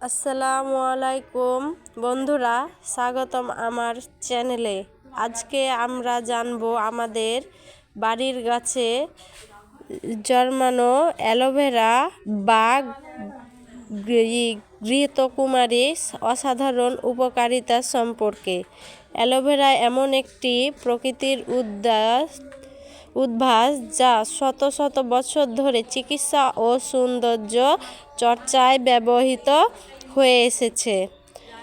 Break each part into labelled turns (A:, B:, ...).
A: আসসালামু আলাইকুম। বন্ধুরা, স্বাগতম আমার চ্যানেলে। আজকে আমরা জানব আমাদের বাড়ির গাছে জন্মানো অ্যালোভেরা বা গৃ- ঘৃতকুমারী অসাধারণ উপকারিতা সম্পর্কে। অ্যালোভেরা এমন একটি প্রকৃতির উদ্যাস উদ্ভাস যা শত শত বছর ধরে চিকিৎসা ও সৌন্দর্য চর্চায় ব্যবহৃত হয়ে এসেছে।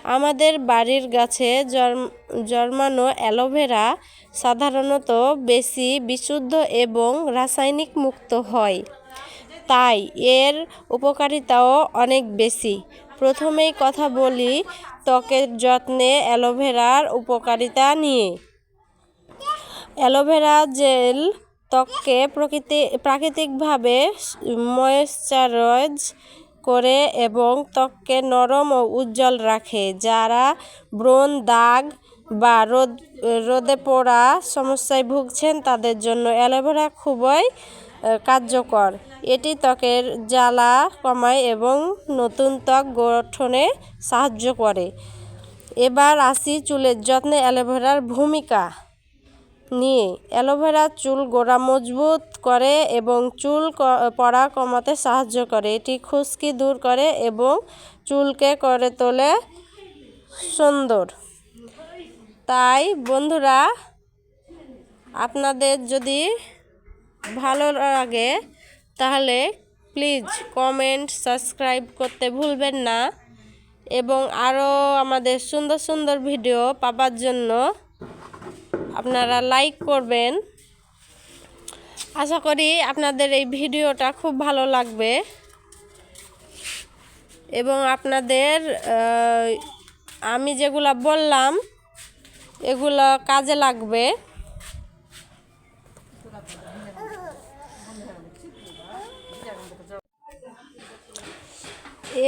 A: আমাদের বাড়ির গাছে জন্ম- জন্মানো অ্যালোভেরা সাধারণত বেশি বিশুদ্ধ এবং রাসায়নিক মুক্ত হয়। তাই এর উপকারিতাও অনেক বেশি। প্রথমেই কথা বলি ত্বকের যত্নে অ্যালোভেরার উপকারিতা নিয়ে। অ্যালোভেরা জেল ত্বককে প্রকৃতি, প্রাকৃতিকভাবে ময়েশ্চারাইজ করে এবং ত্বককে নরম ও উজ্জ্বল রাখে, যারা ব্রণ, দাগ বা রোদ, রোদে পোড়া সমস্যায় ভুগছেন, তাদের জন্য অ্যালোভেরা খুবই কার্যকর। এটি ত্বকের জ্বালা কমায় এবং নতুন ত্বক গঠনে সাহায্য করে। এবার আসি চুলের যত্নে অ্যালোভেরার ভূমিকা। নিয়ে অ্যালোভেরা চুল গোড়া মজবুত করে এবং চুল পড়া কমাতে সাহায্য করে। এটি খুশকি দূর করে এবং চুলকে করে তোলে সুন্দর। তাই বন্ধুরা, আপনাদের যদি ভালো লাগে, তাহলে প্লিজ কমেন্ট, সাবস্ক্রাইব করতে ভুলবেন না। এবং আরও আমাদের সুন্দর সুন্দর ভিডিও পাবার জন্য আপনারা লাইক করবেন। আশা করি আপনাদের এই ভিডিওটা খুব ভালো লাগবে। এবং আপনাদের আমি যেগুলো বললাম, এগুলো কাজে লাগবে।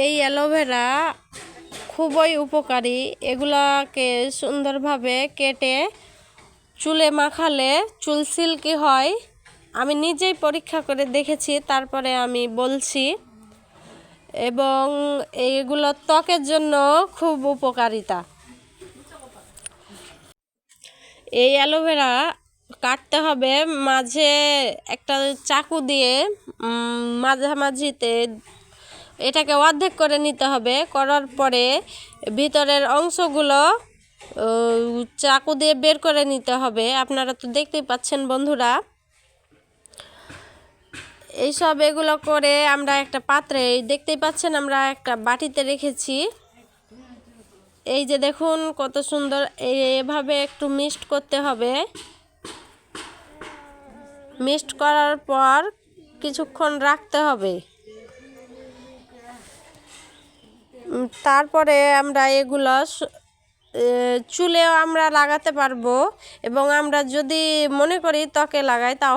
A: এই অ্যালোভেরা খুবই উপকারী। এগুলাকে সুন্দরভাবে কেটে চুলে মাখালে চুল সিল্কি হয়। আমি নিজেই পরীক্ষা করে দেখেছি, তারপরে আমি বলছি। এবং এইগুলো ত্বকের জন্য খুব উপকারিতা। এই অ্যালোভেরা কাটতে হবে মাঝে একটা চাকু দিয়ে মাঝামাঝিতে। এটাকে অর্ধেক করে নিতে হবে, করার পরে ভিতরের অংশগুলো চাকু দিয়ে বের করে নিতে হবে। আপনারা তো দেখতেই পাচ্ছেন বন্ধুরা। এইসব এগুলো করে আমরা একটা পাত্রে দেখতেই পাচ্ছেন আমরা একটা বাটিতে রেখেছি। এই যে দেখুন কত সুন্দর এভাবে একটু মিক্সড করতে হবে। মিক্সড করার পর কিছুক্ষণ রাখতে হবে। তারপরে আমরা এগুলো চুলেও আমরা লাগাতে পারব এবং আমরা যদি মনে করি ত্বকে লাগাই তাও